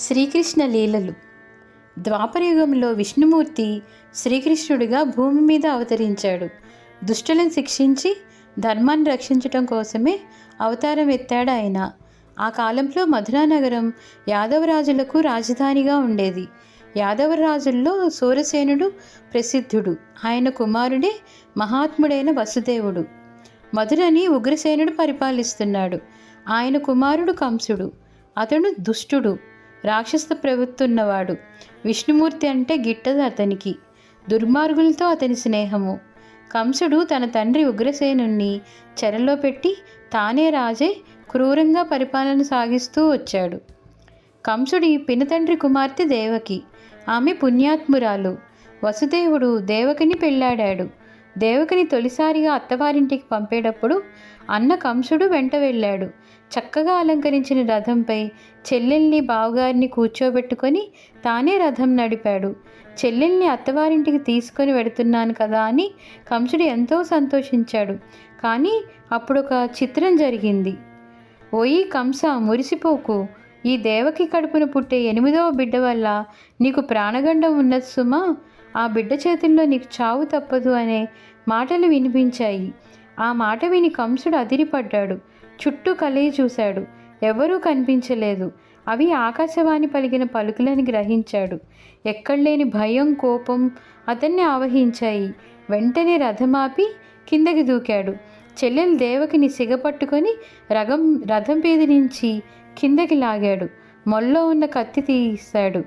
శ్రీకృష్ణ లీలలు. ద్వాపరయుగంలో విష్ణుమూర్తి శ్రీకృష్ణుడిగా భూమి మీద అవతరించాడు. దుష్టులను శిక్షించి ధర్మాన్ని రక్షించటం కోసమే అవతారం ఎత్తాడు ఆయన. ఆ కాలంలో మధురా నగరం యాదవరాజులకు రాజధానిగా ఉండేది. యాదవరాజుల్లో సూరసేనుడు ప్రసిద్ధుడు. ఆయన కుమారుడే మహాత్ముడైన వసుదేవుడు. మధురని ఉగ్రసేనుడు పరిపాలిస్తున్నాడు. ఆయన కుమారుడు కంసుడు. అతడు దుష్టుడు. రాక్షస ప్రభుత్వున్నవాడు విష్ణుమూర్తి అంటే గిట్టదు అతనికి. దుర్మార్గులతో అతని స్నేహము. కంసుడు తన తండ్రి ఉగ్రసేనుణ్ణి చెరలో పెట్టి తానే రాజే క్రూరంగా పరిపాలన సాగిస్తూ వచ్చాడు. కంసుడి పినతండ్రి కుమార్తె దేవకి. ఆమె పుణ్యాత్మురాలు. వసుదేవుడు దేవకిని పెళ్ళాడాడు. దేవకిని తొలిసారిగా అత్తవారింటికి పంపేటప్పుడు అన్న కంసుడు వెంట వెళ్ళాడు. చక్కగా అలంకరించిన రథంపై చెల్లెల్ని బావగారిని కూర్చోబెట్టుకొని తానే రథం నడిపాడు. చెల్లెల్ని అత్తవారింటికి తీసుకొని వెడుతున్నాను కదా అని కంసుడు ఎంతో సంతోషించాడు. కానీ అప్పుడు ఒక చిత్రం జరిగింది. ఓయి కంస మురిసిపోకు. ఈ దేవకి కడుపున పుట్టే ఎనిమిదవ బిడ్డ వల్ల నీకు ప్రాణగండం ఉన్నది సుమా. ఆ బిడ్డ చేతుల్లో నీకు చావు తప్పదు అనే మాటలు వినిపించాయి. ఆ మాట విని కంసుడు అదిరిపడ్డాడు. చుట్టూ కలిగి చూశాడు. ఎవరూ కనిపించలేదు. అవి ఆకాశవాణి పలికిన పలుకులని గ్రహించాడు. ఎక్కడలేని భయం కోపం అతన్ని ఆవహించాయి. వెంటనే రథమాపి కిందకి దూకాడు. చెల్లెలు దేవకిని సిగపట్టుకొని రగం రథం పేది నుంచి కిందకి లాగాడు. మొల్లో ఉన్న కత్తి తీశాడు.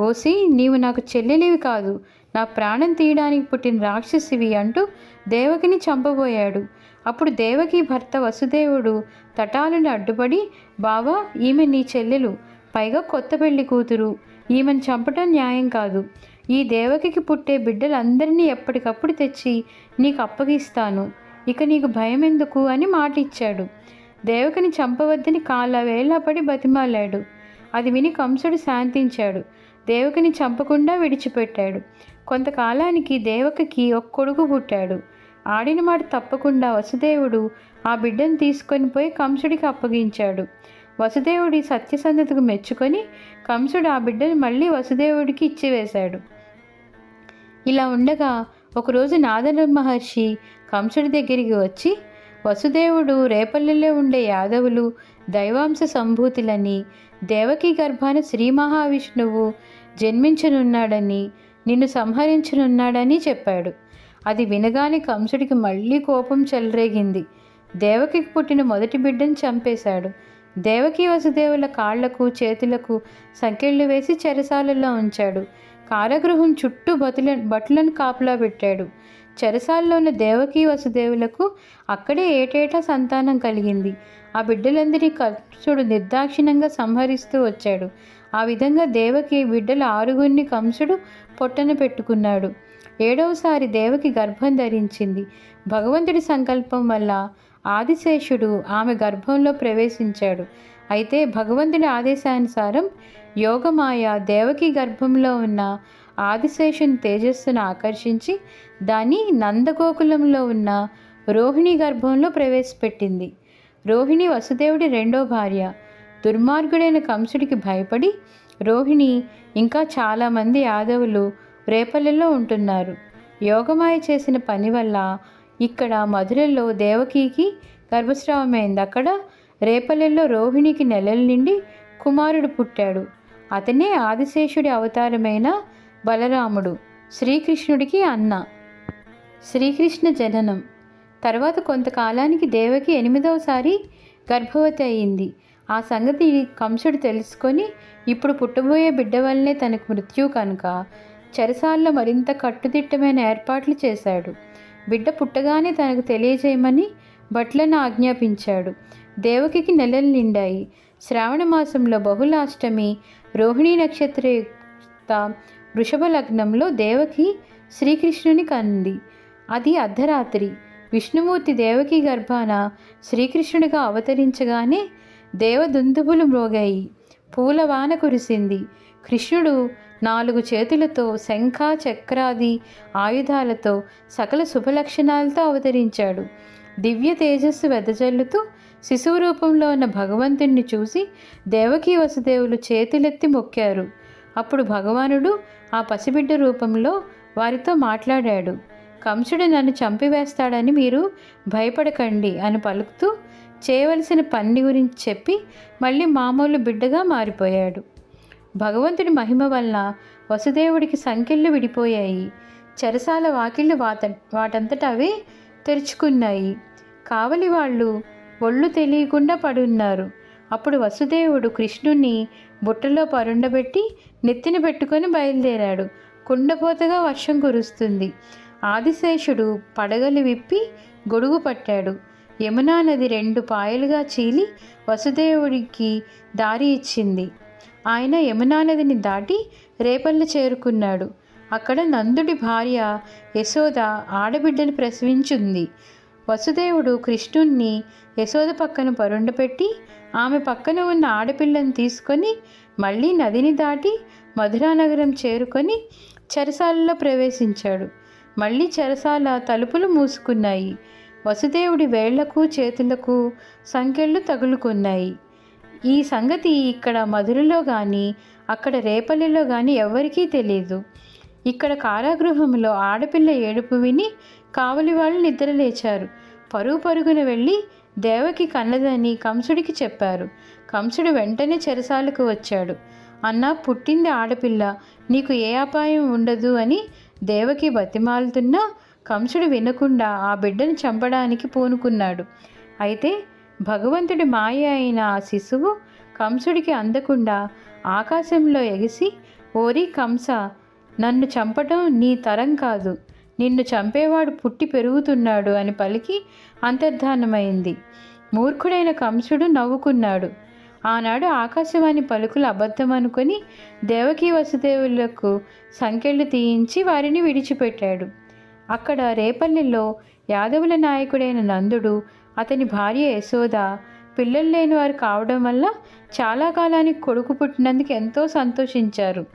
ఓసి నీవు నాకు చెల్లెలివి కాదు. నా ప్రాణం తీయడానికి పుట్టిన రాక్షసివి అంటూ దేవకిని చంపబోయాడు. అప్పుడు దేవకి భర్త వసుదేవుడు తటాలను అడ్డుపడి బావా ఈమె నీ చెల్లెలు. పైగా కొత్త పెళ్ళి కూతురు. ఈమెను చంపటం న్యాయం కాదు. ఈ దేవకికి పుట్టే బిడ్డలందరినీ ఎప్పటికప్పుడు తెచ్చి నీకు అప్పగిస్తాను. ఇక నీకు భయం ఎందుకు అని మాట ఇచ్చాడు దేవకిని చంపవద్దని కాళ్ళ వేళ్ళ పడి బతిమాలాడు. అది విని కంసుడు శాంతించాడు. దేవకిని చంపకుండా విడిచిపెట్టాడు. కొంతకాలానికి దేవకకి ఒక కొడుకు పుట్టాడు. ఆడిన మాట తప్పకుండా వసుదేవుడు ఆ బిడ్డను తీసుకొని పోయి కంసుడికి అప్పగించాడు. వసుదేవుడి సత్యసంధతకు మెచ్చుకొని కంసుడు ఆ బిడ్డను మళ్ళీ వసుదేవుడికి ఇచ్చివేశాడు. ఇలా ఉండగా ఒకరోజు నాదన మహర్షి కంసుడి దగ్గరికి వచ్చి వసుదేవుడు రేపల్లెలో ఉండే యాదవులు దైవాంశ సంభూతులని దేవకీ గర్భాన శ్రీ మహావిష్ణువు జన్మించనున్నాడని నిన్ను సంహరించనున్నాడని చెప్పాడు. అది వినగానే కంసుడికి మళ్ళీ కోపం చెలరేగింది. దేవకికి పుట్టిన మొదటి బిడ్డను చంపేశాడు. దేవకి వసుదేవుల కాళ్ళకు చేతులకు సంకెళ్ళు వేసి చెరసాలలో ఉంచాడు. కారాగృహం చుట్టూ బతుల బట్లను కాపలా పెట్టాడు. చెరసాల్లో ఉన్న దేవకి వసుదేవులకు అక్కడే ఏటేటా సంతానం కలిగింది. ఆ బిడ్డలందరినీ కంసుడు నిర్దాక్షిణ్యంగా సంహరిస్తూ వచ్చాడు. ఆ విధంగా దేవకి బిడ్డల ఆరుగురిని కంసుడు పొట్టన పెట్టుకున్నాడు. ఏడవసారి దేవకి గర్భం ధరించింది. భగవంతుడి సంకల్పం వల్ల ఆదిశేషుడు ఆమె గర్భంలో ప్రవేశించాడు. అయితే భగవంతుడి ఆదేశానుసారం యోగమాయ దేవకి గర్భంలో ఉన్న ఆదిశేషుని తేజస్సును ఆకర్షించి దాన్ని నందగోకులంలో ఉన్న రోహిణి గర్భంలో ప్రవేశపెట్టింది. రోహిణి వసుదేవుడి రెండో భార్య. దుర్మార్గుడైన కంసుడికి భయపడి రోహిణి ఇంకా చాలామంది యాదవులు రేపల్లెలో ఉంటున్నారు. యోగమాయ చేసిన పని వల్ల ఇక్కడ మధురలో దేవకీకి గర్భస్రావమైంది. అక్కడ రేపల్లెల్లో రోహిణికి నెలల నిండి కుమారుడు పుట్టాడు. అతనే ఆదిశేషుడి అవతారమైన బలరాముడు. శ్రీకృష్ణుడికి అన్న. శ్రీకృష్ణ జననం. తర్వాత కొంతకాలానికి దేవకి ఎనిమిదవసారి గర్భవతి అయింది. ఆ సంగతి కంసుడు తెలుసుకొని ఇప్పుడు పుట్టబోయే బిడ్డ వల్లనే తనకు మృత్యు కనుక చెరసాల్లో మరింత కట్టుదిట్టమైన ఏర్పాట్లు చేశాడు. బిడ్డ పుట్టగానే తనకు తెలియజేయమని భట్లను ఆజ్ఞాపించాడు. దేవకికి నెలలు నిండాయి. శ్రావణ మాసంలో బహుళాష్టమి రోహిణీ నక్షత్రయుక్త వృషభ లగ్నంలో దేవకి శ్రీకృష్ణుని కంది. అది అర్ధరాత్రి. విష్ణుమూర్తి దేవకి గర్భాన శ్రీకృష్ణుడిగా అవతరించగానే దేవదుందుబులు మ్రోగాయి. పూలవాన కురిసింది. కృష్ణుడు నాలుగు చేతులతో శంఖ చక్రాది ఆయుధాలతో సకల శుభలక్షణాలతో అవతరించాడు. దివ్య తేజస్సు వెదజల్లుతూ శిశువు రూపంలో ఉన్న భగవంతుణ్ణి చూసి దేవకీ వసుదేవులు చేతులెత్తి మొక్కారు. అప్పుడు భగవానుడు ఆ పసిబిడ్డ రూపంలో వారితో మాట్లాడాడు. కంసుడు నన్ను చంపివేస్తాడని మీరు భయపడకండి అని పలుకుతూ చేయవలసిన పని గురించి చెప్పి మళ్ళీ మామూలు బిడ్డగా మారిపోయాడు. భగవంతుడి మహిమ వల్ల వసుదేవుడికి సంఖ్యలు విడిపోయాయి. చెరసాల వాకిళ్ళు వాట వాటంతట అవే తెరుచుకున్నాయి. కావలి వాళ్ళు ఒళ్ళు తెలియకుండా పడున్నారు. అప్పుడు వసుదేవుడు కృష్ణుణ్ణి బుట్టలో పరుండబెట్టి నెత్తిన పెట్టుకొని బయలుదేరాడు. కుండపోతగా వర్షం కురుస్తుంది. ఆదిశేషుడు పడగలు విప్పి గొడుగు పట్టాడు. యమునా నది రెండు పాయలుగా చీలి వసుదేవుడికి దారి ఇచ్చింది. ఆయన యమునా నదిని దాటి రేపల్లి చేరుకున్నాడు. అక్కడ నందుడి భార్య యశోద ఆడబిడ్డను ప్రసవించింది. వసుదేవుడు కృష్ణుణ్ణి యశోద పక్కన పరుండపెట్టి ఆమె పక్కన ఉన్న ఆడపిల్లను తీసుకొని మళ్ళీ నదిని దాటి మధురానగరం చేరుకొని చెరసాలలో ప్రవేశించాడు. మళ్ళీ చెరసాల తలుపులు మూసుకున్నాయి. వసుదేవుడి వేళ్ళకు చేతులకు సంకెళ్ళు తగులుకున్నాయి. ఈ సంగతి ఇక్కడ మధురలో కానీ అక్కడ రేపల్లిలో కానీ ఎవరికీ తెలియదు ఇక్కడ కారాగృహంలో ఆడపిల్ల ఏడుపు విని కావలి వాళ్ళు నిద్రలేచారు పరుగు పరుగున వెళ్ళి దేవకి కన్నదని కంసుడికి చెప్పారు. కంసుడు వెంటనే చెరసాలకు వచ్చాడు. అన్న పుట్టింది ఆడపిల్ల. నీకు ఏ అపాయం ఉండదు అని దేవకి బతిమాలుతున్నా కంసుడు వినకుండా ఆ బిడ్డను చంపడానికి పూనుకున్నాడు. అయితే భగవంతుడి మాయ అయిన ఆ శిశువు కంసుడికి అందకుండా ఆకాశంలో ఎగిసి ఓరి కంస నన్ను చంపటం నీ తరం కాదు. నిన్ను చంపేవాడు పుట్టి పెరుగుతున్నాడు అని పలికి అంతర్ధానమైంది. మూర్ఖుడైన కంసుడు నవ్వుకున్నాడు. ఆనాడు ఆకాశవాణి పలుకులు అబద్ధం అనుకొని దేవకీ వసుదేవులకు సంకెళ్ళు తీయించి వారిని విడిచిపెట్టాడు. అక్కడ రేపల్లెలో యాదవుల నాయకుడైన నందుడు అతని భార్య యశోద పిల్లలు లేని వారు కావడం వల్ల చాలా కాలానికి కొడుకు పుట్టినందుకు ఎంతో సంతోషించారు.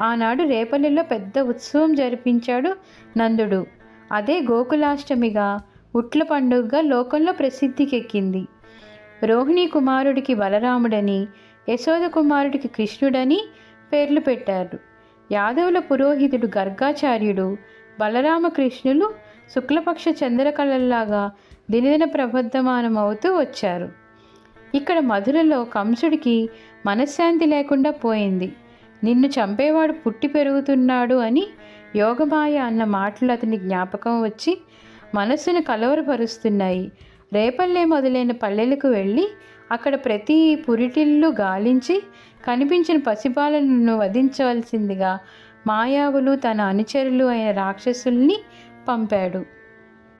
ఆనాడు రేపల్లెలో పెద్ద ఉత్సవం జరిపించాడు నందుడు. అదే గోకులాష్టమిగా ఉట్ల పండుగగా లోకంలో ప్రసిద్ధికెక్కింది. రోహిణి కుమారుడికి బలరాముడని యశోద కుమారుడికి కృష్ణుడని పేర్లు పెట్టారు. యాదవుల పురోహితుడు గర్గాచార్యుడు బలరామకృష్ణులు శుక్లపక్ష చంద్రకళల్లాగా దినదిన ప్రబద్ధమానం అవుతూ వచ్చారు. ఇక్కడ మధురలో కంసుడికి మనశ్శాంతి లేకుండా పోయింది. నిన్ను చంపేవాడు పుట్టి పెరుగుతున్నాడు అని యోగమాయ అన్న మాటలు అతని జ్ఞాపకం వచ్చి మనస్సును కలవరపరుస్తున్నాయి. రేపల్లె మొదలైన పల్లెలకు వెళ్ళి అక్కడ ప్రతి పురిటిల్లు గాలించి కనిపించిన పసిపాలను వధించవలసిందిగా మాయావులు తన అనుచరులు అయిన రాక్షసుల్ని పంపాడు.